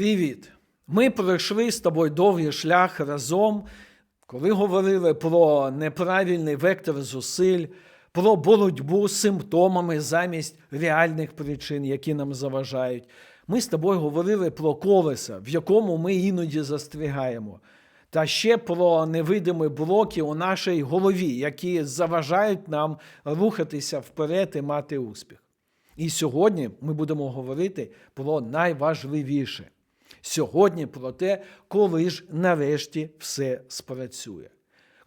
Привіт! Ми пройшли з тобою довгий шлях разом, коли говорили про неправильний вектор зусиль, про боротьбу з симптомами замість реальних причин, які нам заважають. Ми з тобою говорили про колеса, в якому ми іноді застрягаємо, та ще про невидимі блоки у нашій голові, які заважають нам рухатися вперед і мати успіх. І сьогодні ми будемо говорити про найважливіше. Сьогодні про те, коли ж нарешті все спрацює,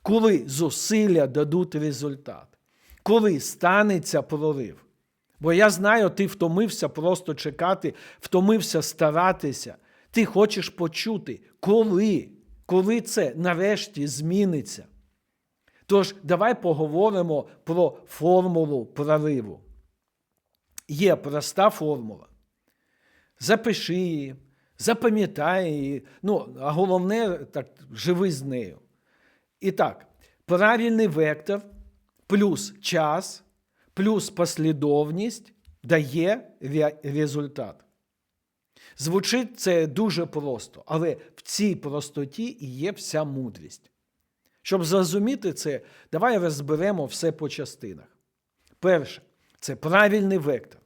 коли зусилля дадуть результат, коли станеться прорив. Бо я знаю, ти втомився просто чекати, втомився старатися. Ти хочеш почути, коли, коли це нарешті зміниться. Тож, давай поговоримо про формулу прориву. Є проста формула. Запиши її, запам'ятай її, ну, а головне, так, живи з нею. І так, правильний вектор плюс час, плюс послідовність дає результат. Звучить це дуже просто, але в цій простоті і є вся мудрість. Щоб зрозуміти це, давай розберемо все по частинах. Перше, це правильний вектор.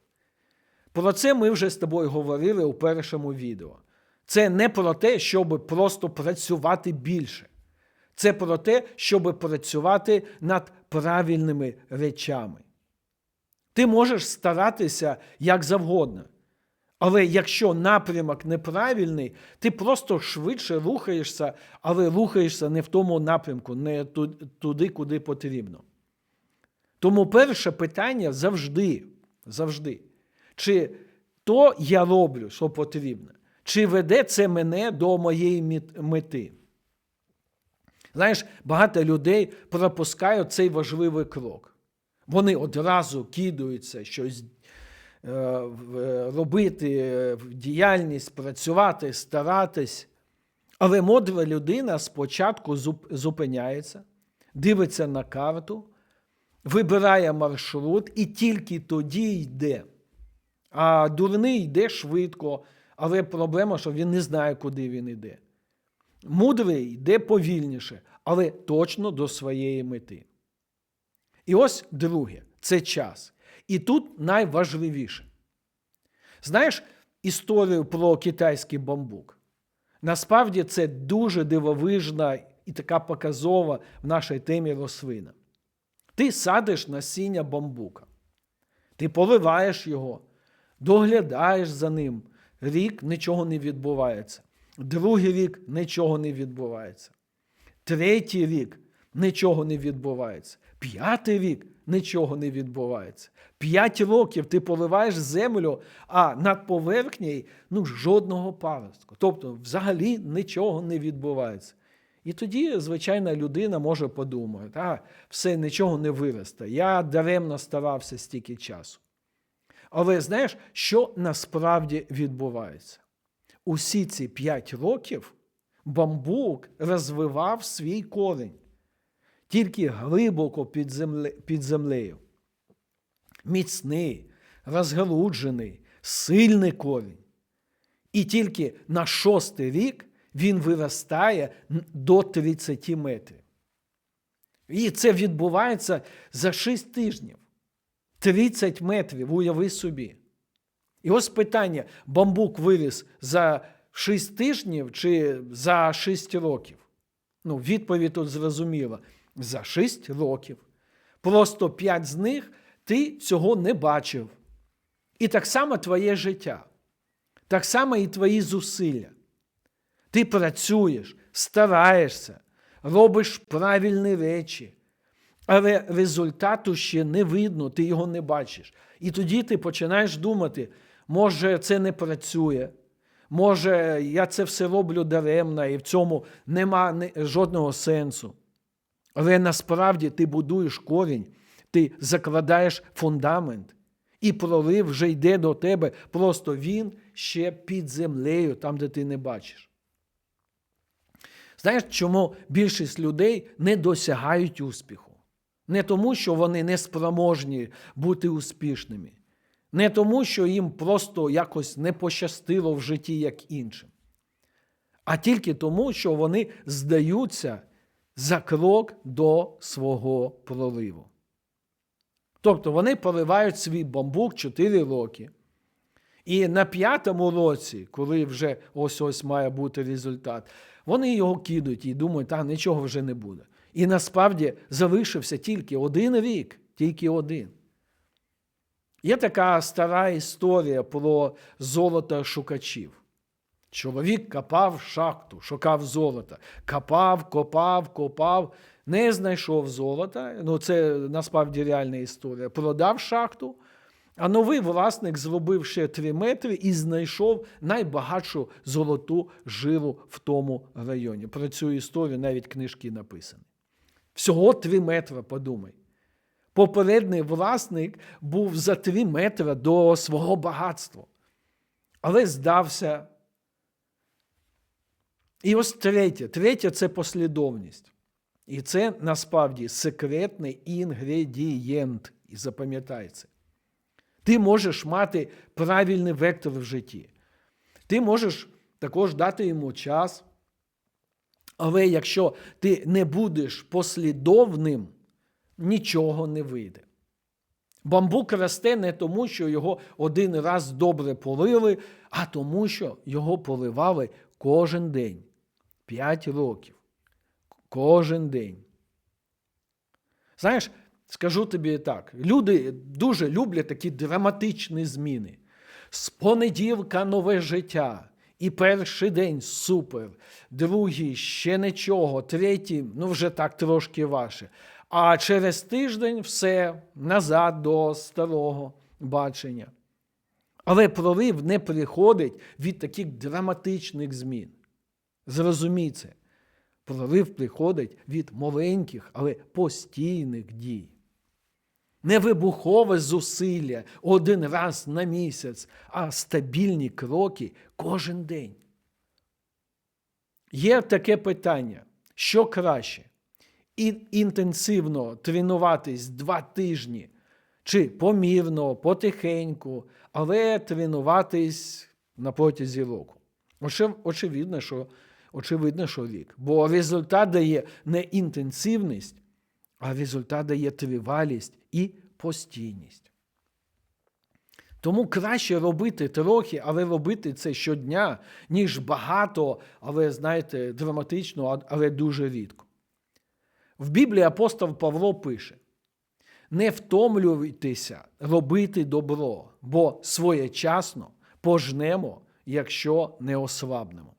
Про це ми вже з тобою говорили у першому відео. Це не про те, щоб просто працювати більше. Це про те, щоб працювати над правильними речами. Ти можеш старатися як завгодно. Але якщо напрямок неправильний, ти просто швидше рухаєшся, але рухаєшся не в тому напрямку, не туди, куди потрібно. Тому перше питання завжди, завжди, чи то я роблю, що потрібно, чи веде це мене до моєї мети. Знаєш, багато людей пропускають цей важливий крок. Вони одразу кидаються щось е, робити, е, діяльність, працювати, старатись. Але мудра людина спочатку зупиняється, дивиться на карту, вибирає маршрут і тільки тоді йде. А дурний йде швидко, але проблема, що він не знає, куди він йде. Мудрий йде повільніше, але точно до своєї мети. І ось друге це час. І тут найважливіше. Знаєш історію про китайський бамбук? Насправді це дуже дивовижна і така показова в нашій темі рослина. Ти садиш насіння бамбука, ти поливаєш його, доглядаєш за ним. Рік нічого не відбувається. Другий рік нічого не відбувається. Третій рік нічого не відбувається. П'ятий рік нічого не відбувається. П'ять років ти поливаєш землю, а над поверхнею ну, жодного паростку. Тобто, взагалі нічого не відбувається. І тоді, звичайна людина може подумати, а все нічого не виросте. Я даремно старався стільки часу. Але знаєш, що насправді відбувається? Усі ці п'ять років бамбук розвивав свій корінь тільки глибоко під, земле, під землею. Міцний, розгалуджений, сильний корінь. І тільки на шостий рік він виростає до 30 метрів. І це відбувається за 6 тижнів. 30 метрів, уяви собі. І ось питання: бамбук виріс за 6 тижнів чи за 6 років? Ну, відповідь тут зрозуміла: за 6 років. Просто 5 з них ти цього не бачив. І так само твоє життя, так само і твої зусилля. Ти працюєш, стараєшся, робиш правильні речі, але результату ще не видно, ти його не бачиш. І тоді ти починаєш думати, може, це не працює, може, я це все роблю даремно, і в цьому нема жодного сенсу. Але насправді ти будуєш корінь, ти закладаєш фундамент, і прорив вже йде до тебе, просто він ще під землею, там, де ти не бачиш. Знаєш, чому більшість людей не досягають успіху? Не тому, що вони не спроможні бути успішними, не тому, що їм просто якось не пощастило в житті, як іншим. а тільки тому, що вони здаються за крок до свого проливу. Тобто вони поливають свій бамбук 4 роки. І на п'ятому році, коли вже ось ось має бути результат, вони його кидають і думають, та нічого вже не буде. І насправді залишився тільки один рік, тільки один. Є така стара історія про золотошукачів. Чоловік копав шахту, шукав золота. Копав, копав, копав, не знайшов золота. Ну, це насправді реальна історія. Продав шахту, а новий власник зробив ще 3 метри і знайшов найбагатшу золоту жилу в тому районі. Про цю історію навіть книжки написані. Всього 3 метри, подумай. Попередній власник був за 3 метри до свого багатства, але здався. І ось третє. Третє це послідовність. І це насправді секретний інгредієнт. І запам'ятай це. Ти можеш мати правильний вектор в житті. Ти можеш також дати йому час. Але якщо ти не будеш послідовним, нічого не вийде. Бамбук росте не тому, що його один раз добре полили, а тому, що його поливали кожен день. П'ять років. Кожен день. Знаєш, скажу тобі так: люди дуже люблять такі драматичні зміни. З понеділка нове життя. І перший день супер, другий ще нічого, третій, ну вже так трошки ваше. А через тиждень все назад до старого бачення. Але прорив не приходить від таких драматичних змін. Зрозумій. Прорив приходить від маленьких, але постійних дій. Не вибухове зусилля один раз на місяць, а стабільні кроки кожен день. Є таке питання, що краще? І інтенсивно тренуватись два тижні, чи помірно, потихеньку, але тренуватись на протязі року. Очевидно, що, очевидно, що рік. Бо результат дає не інтенсивність, а результат дає тривалість і постійність. Тому краще робити трохи, але робити це щодня, ніж багато, але, знаєте, драматично, але дуже рідко. В Біблії апостол Павло пише: не втомлюйтеся робити добро, бо своєчасно пожнемо, якщо не ослабнемо.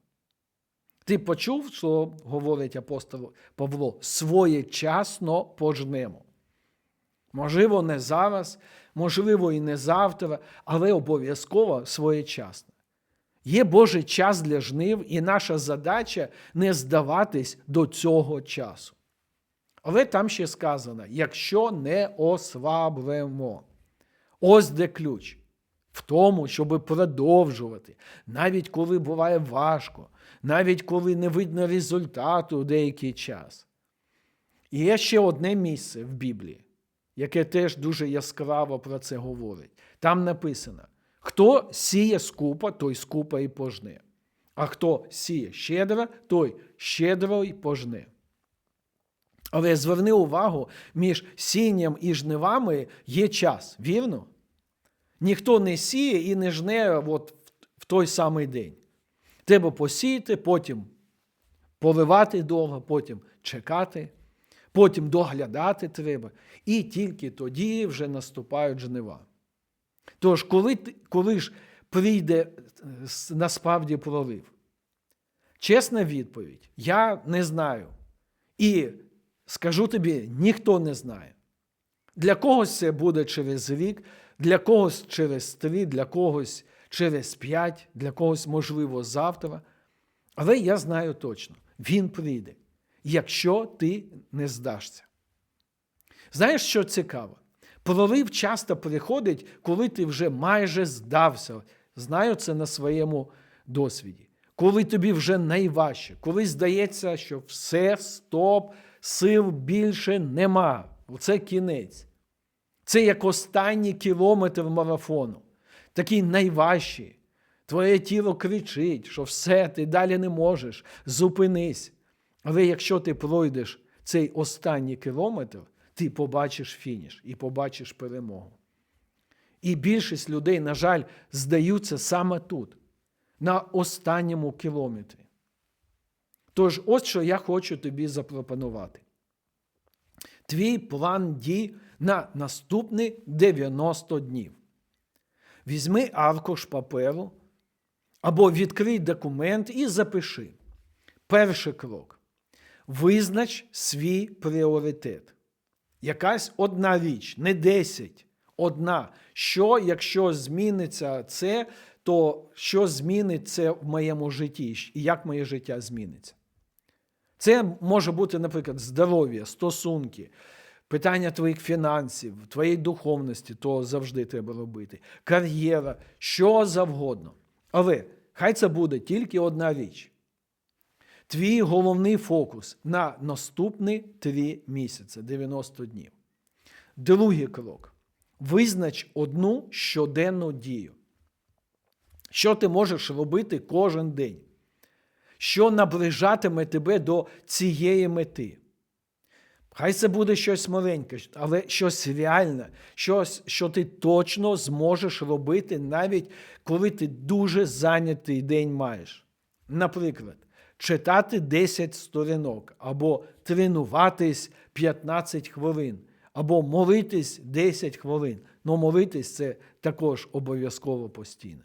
Ти почув, що говорить апостол Павло? Своєчасно пожнемо. Можливо, не зараз, можливо, і не завтра, але обов'язково своєчасно. Є Божий час для жнив, і наша задача не здаватись до цього часу. Але там ще сказано: якщо не ослаблемо. Ось де ключ. В тому, щоб продовжувати, навіть коли буває важко, навіть коли не видно результату деякий час. І є ще одне місце в Біблії, яке теж дуже яскраво про це говорить. Там написано: хто сіє скупа, той скупа і пожне. А хто сіє щедро, той щедро і пожне. Але зверни увагу, між сінням і жнивами є час, вірно? Ніхто не сіє і не жне от в той самий день. Треба посіяти, потім поливати довго, потім чекати, потім доглядати треба. І тільки тоді вже наступають жнива. Тож, коли, коли ж прийде насправді пролив? Чесна відповідь: я не знаю. І скажу тобі, ніхто не знає. Для когось це буде через рік, для когось через три, для когось через п'ять, для когось, можливо, завтра. Але я знаю точно, він прийде, якщо ти не здашся. Знаєш, що цікаво? Прорив часто приходить, коли ти вже майже здався. Знаю це на своєму досвіді. Коли тобі вже найважче, коли здається, що все, стоп, сил більше нема. Оце кінець. Це як останній кілометр марафону, такий найважчий, Твоє тіло кричить, що все, ти далі не можеш, зупинись. Але якщо ти пройдеш цей останній кілометр, ти побачиш фініш і побачиш перемогу. І більшість людей, на жаль, здаються саме тут, на останньому кілометрі. Тож, ось що я хочу тобі запропонувати. Твій план дій на наступні 90 днів. Візьми аркуш паперу або відкрий документ і запиши. Перший крок. Визнач свій пріоритет. Якась одна річ, не 10, одна. Що, якщо зміниться це, то що зміниться в моєму житті, і як моє життя зміниться? Це може бути, наприклад, здоров'я, стосунки, питання твоїх фінансів, твоєї духовності, то завжди треба робити, кар'єра, що завгодно. Але хай це буде тільки одна річ. Твій головний фокус на наступні три місяці, 90 днів. Другий крок. Визнач одну щоденну дію. Що ти можеш робити кожен день? Що наближатиме тебе до цієї мети? Хай це буде щось маленьке, але щось реальне, щось, що ти точно зможеш робити, навіть коли ти дуже зайнятий день маєш. Наприклад, читати 10 сторінок, або тренуватись 15 хвилин, або молитись 10 хвилин. Ну, молитись це також обов'язково постійно.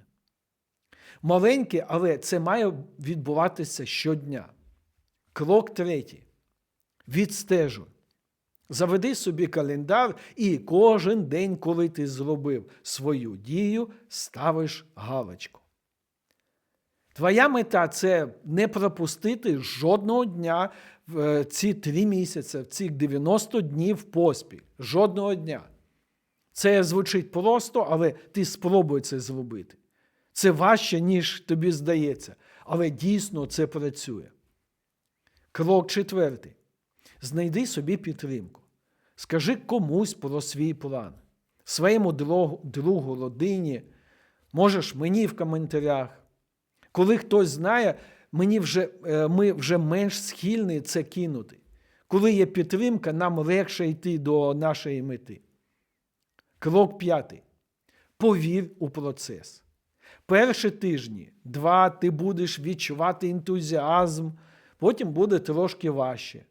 Маленьке, але це має відбуватися щодня. Крок третій. Відстежуй. Заведи собі календар і кожен день, коли ти зробив свою дію, ставиш галочку. Твоя мета це не пропустити жодного дня в е, ці три місяці, в ці 90 днів поспіль. Жодного дня. Це звучить просто, але ти спробуй це зробити. Це важче, ніж тобі здається, але дійсно це працює. Крок четвертий. Знайди собі підтримку. Скажи комусь про свій план, своєму другу, родині, можеш мені в коментарях. Коли хтось знає, мені вже, е, ми вже менш схильні це кинути. Коли є підтримка, нам легше йти до нашої мети. Крок п'ятий. Повір у процес. Перші тижні, два, ти будеш відчувати ентузіазм, потім буде трошки важче.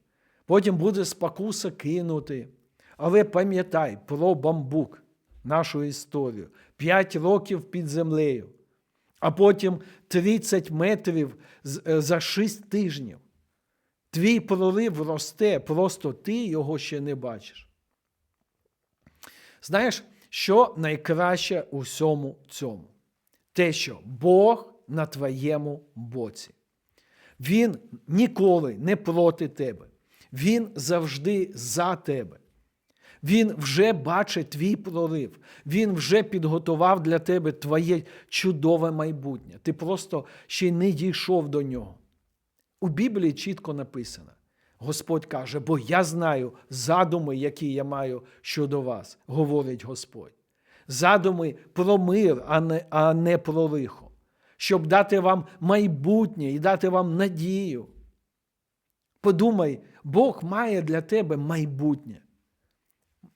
Потім буде спокуса кинути. Але пам'ятай про бамбук, нашу історію. П'ять років під землею, а потім 30 метрів е, за 6 тижнів. Твій прорив росте, просто ти його ще не бачиш. Знаєш, що найкраще у всьому цьому? Те, що Бог на твоєму боці. Він ніколи не проти тебе. Він завжди за тебе. Він вже бачить твій прорив, він вже підготував для тебе твоє чудове майбутнє. Ти просто ще не дійшов до нього. У Біблії чітко написано: Господь каже, бо я знаю задуми, які я маю щодо вас, говорить Господь. Задуми про мир, а не, а не про лихо, щоб дати вам майбутнє і дати вам надію. Подумай, Бог має для тебе майбутнє.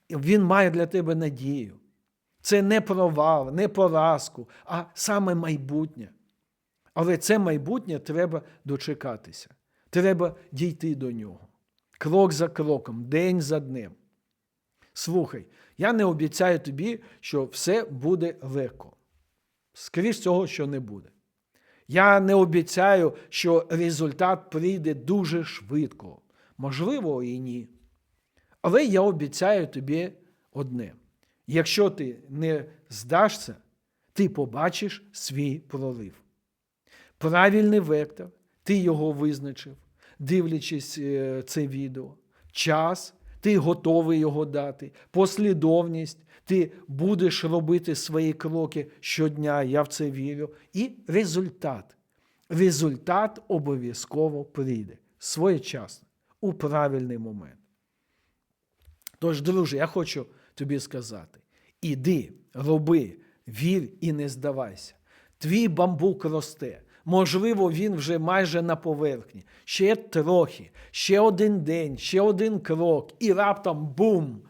Він має для тебе надію. Це не провал, не поразку, а саме майбутнє. Але це майбутнє треба дочекатися. Треба дійти до нього. Крок за кроком, день за днем. Слухай, я не обіцяю тобі, що все буде легко. Скоріше цього, що не буде. Я не обіцяю, що результат прийде дуже швидко. Можливо, і ні. Але я обіцяю тобі одне: якщо ти не здашся, ти побачиш свій прорив. Правильний вектор, ти його визначив, дивлячись е, це відео, час, ти готовий його дати, послідовність, ти будеш робити свої кроки щодня, я в це вірю. І результат. Результат обов'язково прийде своєчасно, у правильний момент. Тож, друже, я хочу тобі сказати: іди, роби, вір і не здавайся. Твій бамбук росте. Можливо, він вже майже на поверхні. Ще трохи, ще один день, ще один крок, і раптом бум!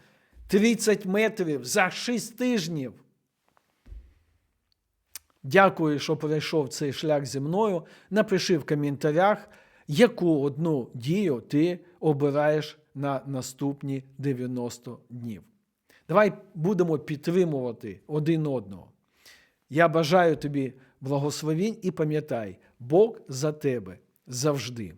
30 метрів за 6 тижнів. Дякую, що пройшов цей шлях зі мною. Напиши в коментарях, яку одну дію ти обираєш на наступні 90 днів. Давай будемо підтримувати один одного. Я бажаю тобі благословінь і пам'ятай, Бог за тебе завжди.